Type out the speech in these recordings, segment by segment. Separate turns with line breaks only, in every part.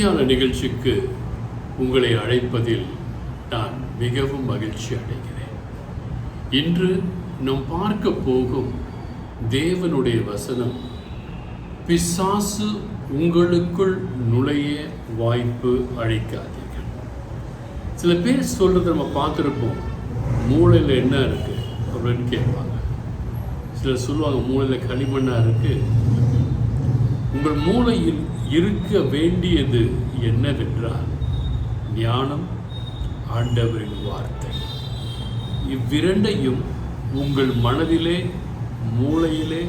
தியான நிகழ்ச்சிக்கு உங்களை அழைப்பதில் நான் மிகவும் மகிழ்ச்சி அடைகிறேன். இன்று நாம் பார்க்க போகும் தேவனுடைய வசனம் பிசாசு உங்களுக்குள் நுழைய வாய்ப்பு அளிக்காதீர்கள். சில பேர் சொல்றதை நம்ம பார்த்துருப்போம். மூளையில் என்ன இருக்கு அப்படின்னு கேட்பாங்க. சிலர் சொல்லுவாங்க மூளையில் களிமண்ணா இருக்கு. உங்கள் மூளையில் இருக்க வேண்டியது என்னவென்றால் ஞானம் ஆண்டவரின் வார்த்தை. இவ்விரண்டையும் உங்கள் மனதிலே மூளையிலே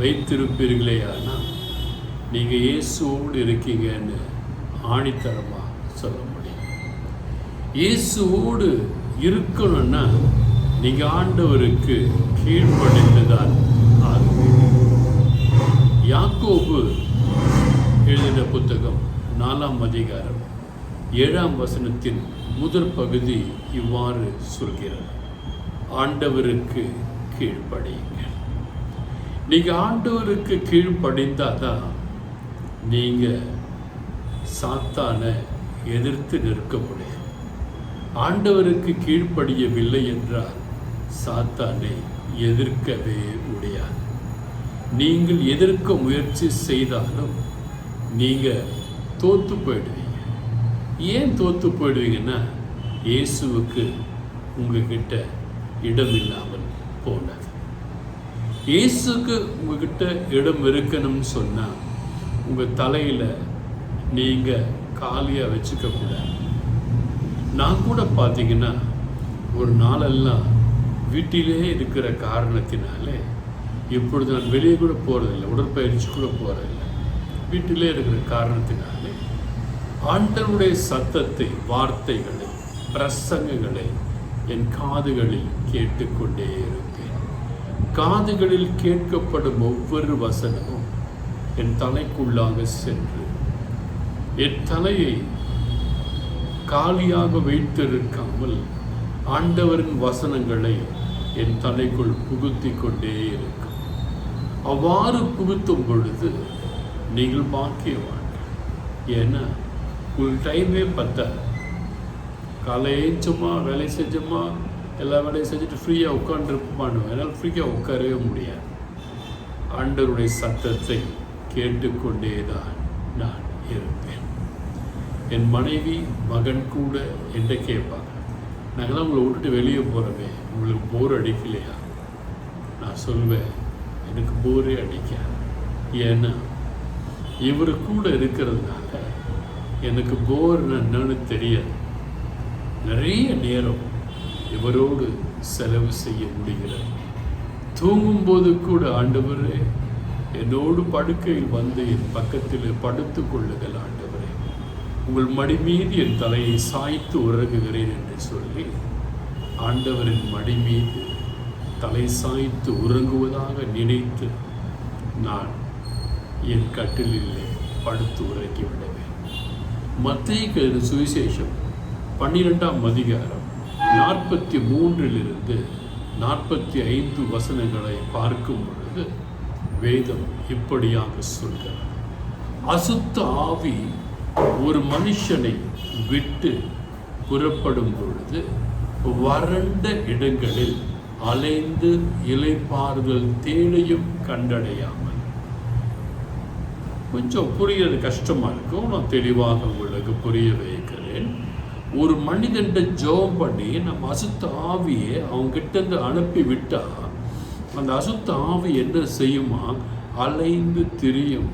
வைத்திருப்பீர்களே ஆனால் நீங்கள் இயேசுவோடு இருக்கீங்கன்னு ஆணித்தரமாக சொல்ல முடியும். இயேசுவோடு இருக்கணும்னா நீங்கள் ஆண்டவருக்கு கீழ்ப்படைந்துதான் ஆகுவீங்க யாக்கோபு எழுதின புத்தகம் நாலாம் அதிகாரம் ஏழாம் வசனத்தின் முதற் பகுதி இவ்வாறு சொல்கிறது. ஆண்டவருக்கு கீழ்ப்படியுங்கள். நீங்கள் ஆண்டவருக்கு கீழ்ப்படிந்தாதான் நீங்கள் சாத்தானை எதிர்த்து நிற்க முடியும் ஆண்டவருக்கு கீழ்ப்படியவில்லை என்றால் சாத்தானை எதிர்க்கவே முடியாது. நீங்கள் எதிர்க்க முயற்சி செய்தாலும் நீங்கள் தோற்று போயிடுவீங்க. ஏன் தோற்று போயிடுவீங்கன்னா இயேசுவுக்கு உங்ககிட்ட இடம் இல்லாமல் போனது இயேசுக்கு உங்ககிட்ட இடம் இருக்கணும்னு சொன்னால் உங்கள் தலையில் நீங்கள் காலியாக வச்சுக்க கூடாது. நான் கூட பார்த்தீங்கன்னா ஒரு நாளெல்லாம் வீட்டிலே இருக்கிற காரணத்தினாலே இப்பொழுது நான் வெளியே கூட போகிறதில்ல உடற்பயிற்சி கூட போகிறதில்ல வீட்டிலே இருக்கிற காரணத்தினாலே ஆண்டவருடைய சத்தத்தை வார்த்தைகளை பிரசங்கங்களை என் காதுகளில் கேட்டுக்கொண்டே இருப்பேன். காதுகளில் கேட்கப்படும் ஒவ்வொரு வசனமும் என் தலைக்குள்ளாக சென்று என் தலையை காலியாக வைத்திருக்காமல் ஆண்டவரின் வசனங்களை என் தலைக்குள் புகுத்தி கொண்டே இருக்கும். அவ்வாறு புகுத்தும் பொழுது நீங்கள் பாக்கியவான். ஏன்னா உங்கள் டைமே பத்தாது காலை ஏஞ்சோமா வேலை செஞ்சோமா? எல்லா வேலையும் செஞ்சுட்டு ஃப்ரீயாக உட்காந்துருப்பானு என்னால் ஃப்ரீயாக உட்காரவே முடியாது. ஆண்டருடைய சத்தத்தை கேட்டுக்கொண்டே தான் நான் இருப்பேன். என் மனைவி மகன் கூட என்ன கேட்பாங்க. நாங்களாம் உங்களை விட்டுட்டு வெளியே போகிறோமே உங்களுக்கு போர் அடிக்கலையா? நான் சொல்வேன் எனக்கு போரே அடிக்காது. ஏன்னா இவர் கூட இருக்கிறதுனால எனக்கு போர் என்னன்னு தெரியாது. நிறைய நேரம் இவரோடு செலவு செய்ய முடிகிறது. தூங்கும்போது கூட ஆண்டவரே என்னோடு படுக்கையில் வந்து என் பக்கத்தில் படுத்து கொள்ளுதல் ஆண்டவரே. உங்கள் மடி மீது என் தலையை சாய்த்து உறங்குகிறேன் என்று சொல்லி ஆண்டவரின் மடி மீது தலை சாய்த்து உறங்குவதாக நினைத்து நான் என் கட்டிலே படுத்து உறக்கி விடுவேன். மத்திய சுவிசேஷம் பன்னிரெண்டாம் அதிகாரம் நாற்பத்தி மூன்றிலிருந்து நாற்பத்தி ஐந்து வசனங்களை பார்க்கும் பொழுது வேதம் இப்படியாக சொல்கிறார் அசுத்த ஆவி ஒரு மனுஷனை விட்டு புறப்படும் பொழுது வறண்ட இடங்களில் அலைந்து இலைப்பாறுதல் தேனையும் கண்டடையாம் கொஞ்சம் புரியறது கஷ்டமாக இருக்கும் நான் தெளிவாக உங்களுக்கு புரிய வைக்கிறேன். ஒரு மனிதன்ட்ட ஜோம் பண்ணி நம்ம அசுத்த ஆவியை அவங்க இருந்து அனுப்பி விட்டால் அந்த அசுத்த ஆவி என்ன செய்யுமா? அலைந்து திரியும்?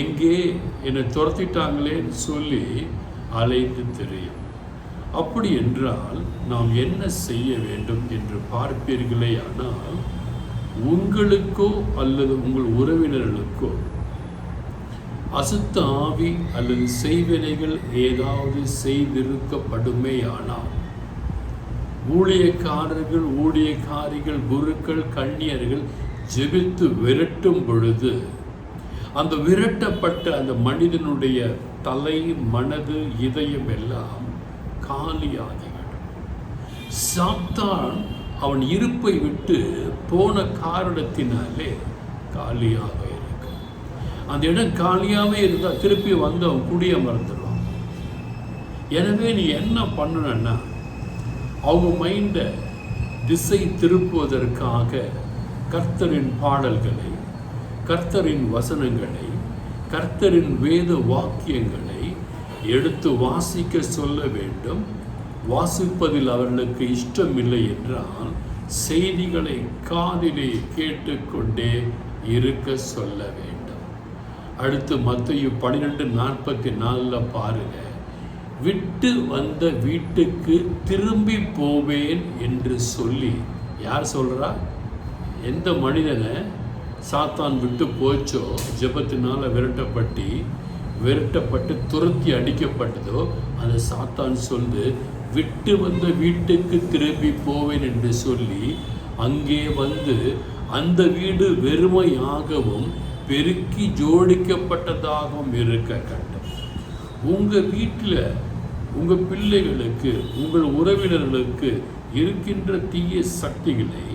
எங்கே? என்னை துரத்திட்டாங்களேன்னு சொல்லி அலைந்து திரியும். அப்படி என்றால் நாம் என்ன செய்ய வேண்டும் என்று பார்ப்பீர்களே ஆனால் உங்களுக்கோ அல்லது உங்கள் உறவினர்களுக்கோ அசுத்த ஆவி அல்லது செய்வினைகள் ஏதாவது செய்திருக்கப்படுமே ஆனால் ஊழியக்காரர்கள் ஊழியக்காரிகள் குருக்கள் கண்ணியர்கள் ஜெபித்து விரட்டும் பொழுது அந்த விரட்டப்பட்ட அந்த மனிதனுடைய தலை மனது இதயம் எல்லாம் காலியாகிவிடும் சாத்தான் அவன் இருப்பை விட்டு போன காரணத்தினாலே காலியாகும். அந்த இடம் காலியாகவே இருந்தால் திருப்பி வந்து அவன் குடியமர்ந்துடுவான் எனவே நீ என்ன பண்ணணுன்னா அவங்க மைண்டை திசை திருப்புவதற்காக கர்த்தரின் பாடல்களை கர்த்தரின் வசனங்களை கர்த்தரின் வேத வாக்கியங்களை எடுத்து வாசிக்க சொல்ல வேண்டும். வாசிப்பதில் அவர்களுக்கு இஷ்டமில்லை என்றால் செய்திகளை காதிலே கேட்டுக்கொண்டே இருக்க சொல்ல வேண்டும். அடுத்து மத்திய பன்னிரெண்டு நாற்பத்தி நாலில் பாருங்க. விட்டு வந்த வீட்டுக்கு திரும்பி போவேன் என்று சொல்லி. யார் சொல்கிறா எந்த மனிதனை? சாத்தான் விட்டு போச்சோ? ஜபத்தினால் விரட்டப்பட்டு விரட்டப்பட்டு துரத்தி அடிக்கப்பட்டதோ? அந்த சாத்தான் சொல்லு விட்டு வந்த வீட்டுக்கு திரும்பி போவேன் என்று சொல்லி அங்கே வந்து அந்த வீடு வெறுமையாகவும் பெருக்கி ஜோடிக்கப்பட்டதாகவும் இருக்க கண்டும் உங்கள் வீட்டில் உங்கள் பிள்ளைகளுக்கு உங்கள் உறவினர்களுக்கு இருக்கின்ற தீய சக்திகளை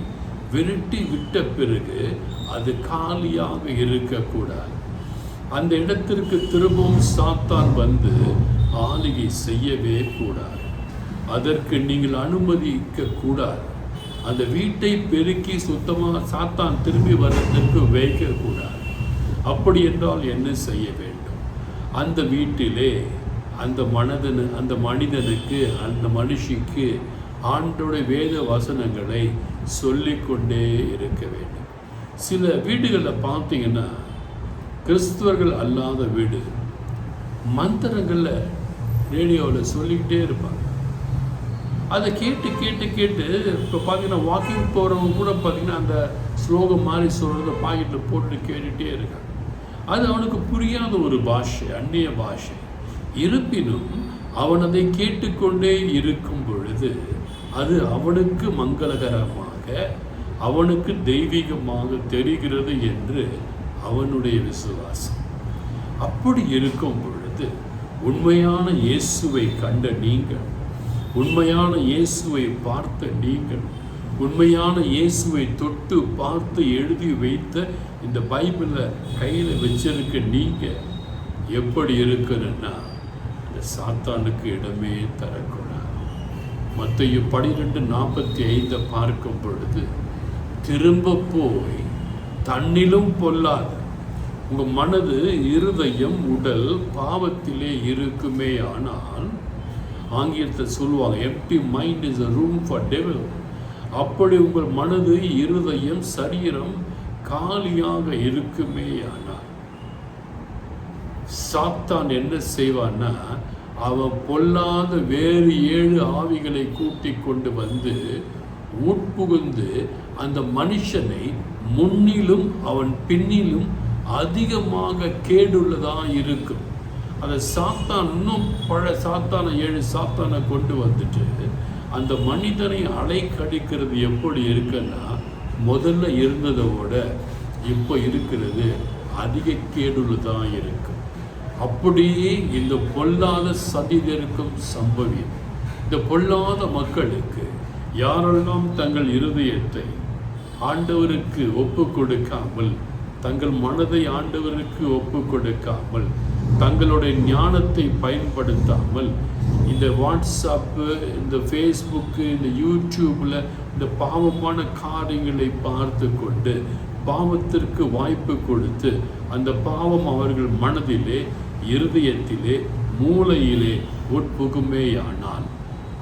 விரட்டி விட்ட பிறகு அது காலியாக இருக்கக்கூடாது. அந்த இடத்திற்கு திரும்பவும் சாத்தான் வந்து ஆளுகை செய்யவே கூடாது. அதற்கு நீங்கள் அனுமதிக்க கூடாது. அந்த வீட்டை பெருக்கி சுத்தமாக சாத்தான் திரும்பி வர்றதற்கு வைக்கக்கூடாது. அப்படி என்றால் என்ன செய்ய வேண்டும்? அந்த வீட்டிலே அந்த மனதனு அந்த மனிதனுக்கு அந்த மனுஷிக்கு ஆண்டோட வேத வசனங்களை சொல்லிக்கொண்டே இருக்க வேண்டும். சில வீடுகளில் பார்த்தீங்கன்னா கிறிஸ்துவர்கள் அல்லாத வீடு. மந்திரங்களில் ரேடியோவில் சொல்லிக்கிட்டே இருப்பாங்க. அதை கேட்டு கேட்டு கேட்டு இப்போ பார்த்தீங்கன்னா வாக்கிங் போகிறவங்க கூட பார்த்தீங்கன்னா அந்த ஸ்லோகம் மாதிரி சொல்கிறத பாக்கெட்டில் போட்டு கேட்டுகிட்டே இருக்காங்க. அது அவனுக்கு புரியாத ஒரு பாஷை அந்நிய பாஷை. இருப்பினும் அவன் அதை கேட்டுக்கொண்டே இருக்கும் பொழுது அது அவனுக்கு மங்களகரமாக அவனுக்கு தெய்வீகமாக தெரிகிறது என்று அவனுடைய விசுவாசம். அப்படி இருக்கும் பொழுது உண்மையான இயேசுவை கண்ட நீங்கள் உண்மையான இயேசுவை பார்த்த நீங்கள் உண்மையான இயேசுவை தொட்டு பார்த்து எழுதி வைத்த இந்த பைபிளை கையில் வச்சிருக்க நீங்கள் எப்படி இருக்கணும்னா இந்த சாத்தானுக்கு இடமே தரக்கூடாது. மத்திய பனிரெண்டு நாற்பத்தி ஐந்தை பார்க்கும் பொழுது திரும்ப போய் தன்னிலும் பொல்லாத உங்கள் மனது இருதயம் உடல் பாவத்திலே இருக்குமே ஆனால் ஆங்கிலத்தை சொல்லுவாங்க empty mind is a room for devil அப்படி உங்கள் மனது இருதயம் சரீரம் காலியாக இருக்குமே ஆனால் சாத்தான் என்ன செய்வான்னா அவன் பொல்லாத வேறு ஏழு ஆவிகளை கூட்டி கொண்டு வந்து உட்புகுந்து அந்த மனுஷனை முன்னிலும் அவன் பின்னிலும் அதிகமாக கேடுள்ளதாக இருக்கும். அதை சாத்தான் இன்னும் பழ சாத்தானை ஏழு சாத்தானை கொண்டு வந்துட்டு அந்த மனிதனை அலைக்கடிக்கிறது எப்படி இருக்குன்னா முதல்ல இருந்ததை விட இப்போ இருக்கிறது அதிக கேடுள்ளதாக இருக்கு. அப்படியே இந்த பொல்லாத சதிதருக்கும் சம்பவியம் இந்த பொல்லாத மக்களுக்கு யாரெல்லாம் தங்கள் இருதயத்தை ஆண்டவருக்கு ஒப்பு கொடுக்காமல் தங்கள் மனதை ஆண்டவருக்கு ஒப்பு கொடுக்காமல் தங்களுடைய ஞானத்தை பயன்படுத்தாமல் இந்த வாட்ஸ்அப்பு இந்த ஃபேஸ்புக்கு இந்த யூடியூப்பில் இந்த பாவமான காரியங்களை பார்த்து கொண்டு பாவத்திற்கு வாய்ப்பு கொடுத்து அந்த பாவம் அவர்கள் மனதிலே இருதயத்திலே மூளையிலே உட்புகுமேயானால்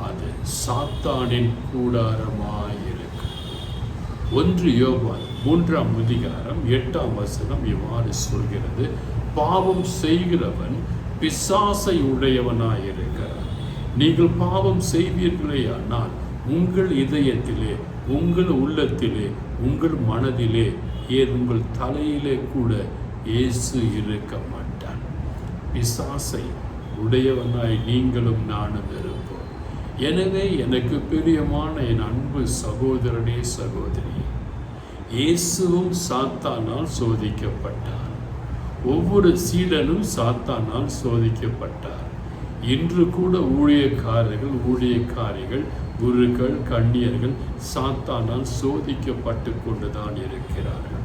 அது சாத்தானின் கூடாரமாயிருக்கு ஒன்று யோவான் மூன்றாம் அதிகாரம் எட்டாம் வசனம் இவ்வாறு சொல்கிறது. பாவம் செய்கிறவன் பிசாசை உடையவனாயிருக்கிறார் நீங்கள் பாவம் செய்வீர்களேயானால் உங்கள் இதயத்திலே உங்கள் உள்ளத்திலே உங்கள் மனதிலே ஏன் உங்கள் தலையிலே கூட இயேசு இருக்க மாட்டான் பிசாசை உடையவனாய் நீங்களும் நானும் இருப்போம். எனவே எனக்கு பிரியமான என் அன்பு சகோதரனே சகோதரி இயேசுவும் சாத்தானால் சோதிக்கப்பட்டார். ஒவ்வொரு சீடனும் சாத்தானால் சோதிக்கப்பட்டார். இன்று கூட ஊழியக்காரர்கள் ஊழியக்காரிகள் குருக்கள் கண்ணியர்கள் சாத்தானால் சோதிக்கப்பட்டு கொண்டுதான் இருக்கிறார்கள்.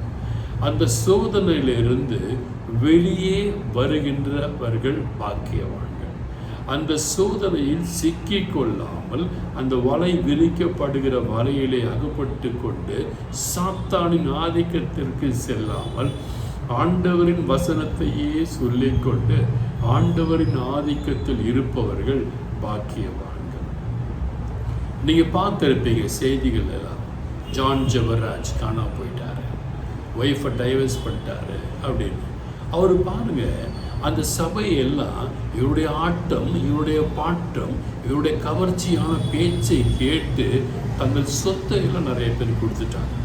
அந்த சோதனையிலிருந்து வெளியே வருகின்றவர்கள் பாக்கியவான்கள். அந்த சோதனையில் சிக்கிக் கொள்ளாமல் அந்த வலை விரிக்கப்படுகிற வலையிலே அகப்பட்டு கொண்டு சாத்தானின் ஆதிக்கத்திற்கு செல்லாமல் ஆண்டவரின் வசனத்தையே சொல்லிக்கொண்டு ஆண்டவரின் ஆதிக்கத்தில் இருப்பவர்கள் பாக்கியவான்கள். நீங்க பார்த்துருப்பீங்க செய்திகள் எல்லாம். ஜான் ஜவராஜ் காணா போயிட்டாரு. ஒய்ஃபை டைவர்ஸ் பண்ணிட்டாரு அப்படின்னு. அவர் பாருங்க அந்த சபையெல்லாம் இவருடைய ஆட்டம் இவருடைய பாட்டம் இவருடைய கவர்ச்சியான பேச்சை கேட்டு தங்கள் சொத்தை எல்லாம் நிறைய பேர் கொடுத்துட்டாங்க.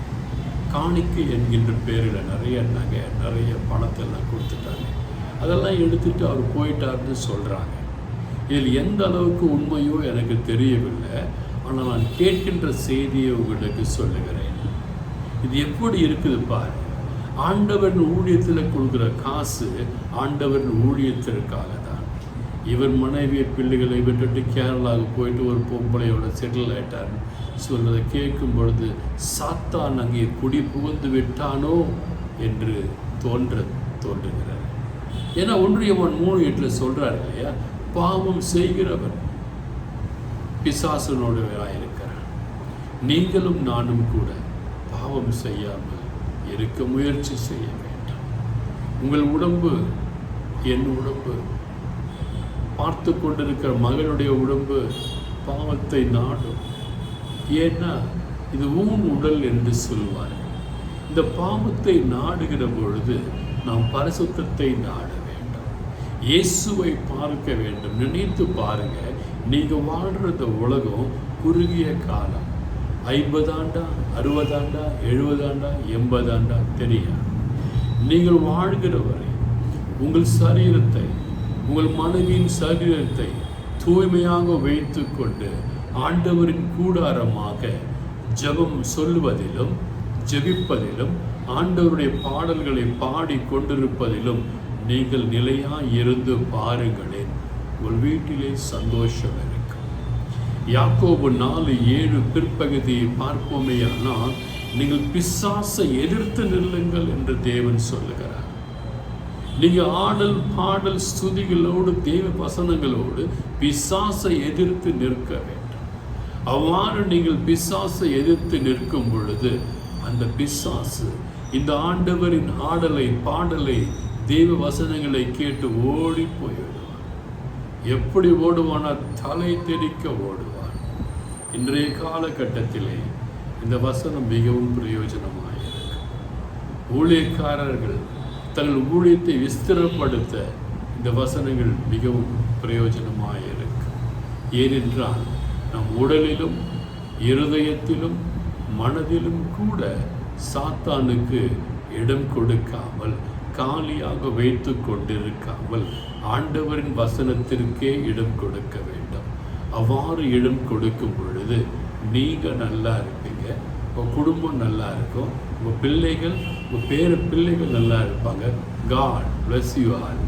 காணிக்கை என்கின்ற பேரில் நிறைய நகை நிறைய பணத்தை எல்லாம் கொடுத்துட்டாங்க. அதெல்லாம் எடுத்துட்டு அவர் போயிட்டாருன்னு சொல்கிறாங்க இதில் எந்த அளவுக்கு உண்மையோ எனக்கு தெரியவில்லை. ஆனால் நான் கேட்கின்ற செய்தியை உங்களுக்கு சொல்லுகிறேன். இது எப்படி இருக்குது பாரு. ஆண்டவரின் ஊழியத்தில் கொடுக்குற காசு ஆண்டவரின் ஊழியத்திற்காக தான் இவர் மனைவி பிள்ளைகளை விட்டுட்டு கேரளாவுக்கு போயிட்டு ஒரு பொம்பளையோட செட்டில் ஆயிட்டார்னு சொல்றதை கேட்கும் பொழுது சாத்தான் அங்கே குடி புகுந்து விட்டானோ? என்று தோன்ற தோன்றுகிறார் ஏன்னா ஒன்றியவன் மூணு எட்டில் சொல்றாரு இல்லையா? பாவம் செய்கிறவன் பிசாசனோடு இருக்கிறான் நீங்களும் நானும் கூட பாவம் செய்யாமல் இருக்க முயற்சி செய்ய வேண்டும். உங்கள் உடம்பு என் உடம்பு பார்த்து கொண்டிருக்கிற மகனுடைய உடம்பு பாவத்தை நாடும். ஏன்னா இது ஊன் உடல் என்று சொல்வார்கள். இந்த பாவத்தை நாடுகிற பொழுது நாம் பரிசுத்தத்தை நாட வேண்டும். இயேசுவை பார்க்க வேண்டும். நினைத்து பாருங்க நீங்கள் வாழ்கிற உலகம் குறுகிய காலம். ஐம்பதாண்டா அறுபதாண்டா எழுபதாண்டா எண்பதாண்டா தெரியாது. நீங்கள் வாழ்கிற வரை உங்கள் சரீரத்தை உங்கள் மனைவியின் சரீரத்தை தூய்மையாக வைத்துக்கொண்டு ஆண்டவரின் கூடாரமாக ஜெபம் சொல்வதிலும் ஜெபிப்பதிலும் ஆண்டவருடைய பாடல்களை பாடி கொண்டிருப்பதிலும் நீங்கள் நிலையாக இருந்து பாருங்களேன் உங்கள் வீட்டிலே சந்தோஷம் இருக்கும் யாக்கோபு நாலு ஏழு பிற்பகுதியை பார்ப்போமேயானால் நீங்கள் பிசாசை எதிர்த்து நில்லுங்கள் என்று தேவன் சொல்லுகிறார். நீங்கள் ஆடல் பாடல் ஸ்துதிகளோடு தேவ வசனங்களோடு பிசாசை எதிர்த்து நிற்க வேண்டும். அவ்வாறு நீங்கள் பிசாசை எதிர்த்து நிற்கும் பொழுது அந்த பிசாசு இந்த ஆண்டவரின் ஆடலை பாடலை தெய்வ வசனங்களை கேட்டு ஓடி போய்விடுவான் எப்படி ஓடுவானா? தலை தெறிக்க ஓடுவான். இன்றைய காலகட்டத்திலே இந்த வசனம் மிகவும் பிரயோஜனமாக ஊழியக்காரர்கள் தங்கள் ஊழியத்தை விஸ்திரப்படுத்த இந்த வசனங்கள் மிகவும் பிரயோஜனமாக இருக்கு. ஏனென்றால் நம் உடலிலும் இருதயத்திலும் மனதிலும் கூட சாத்தானுக்கு இடம் கொடுக்காமல் காலியாக வைத்து கொண்டிருக்காமல் ஆண்டவரின் வசனத்திற்கே இடம் கொடுக்க வேண்டும். அவ்வாறு இடம் கொடுக்கும் பொழுது நீங்கள் நல்லா இருப்பீங்க உங்கள் குடும்பம் நல்லா இருக்கும் உங்கள் பிள்ளைகள் உங்கள் பேர பிள்ளைகள் நல்லா இருப்பாங்க. God bless you are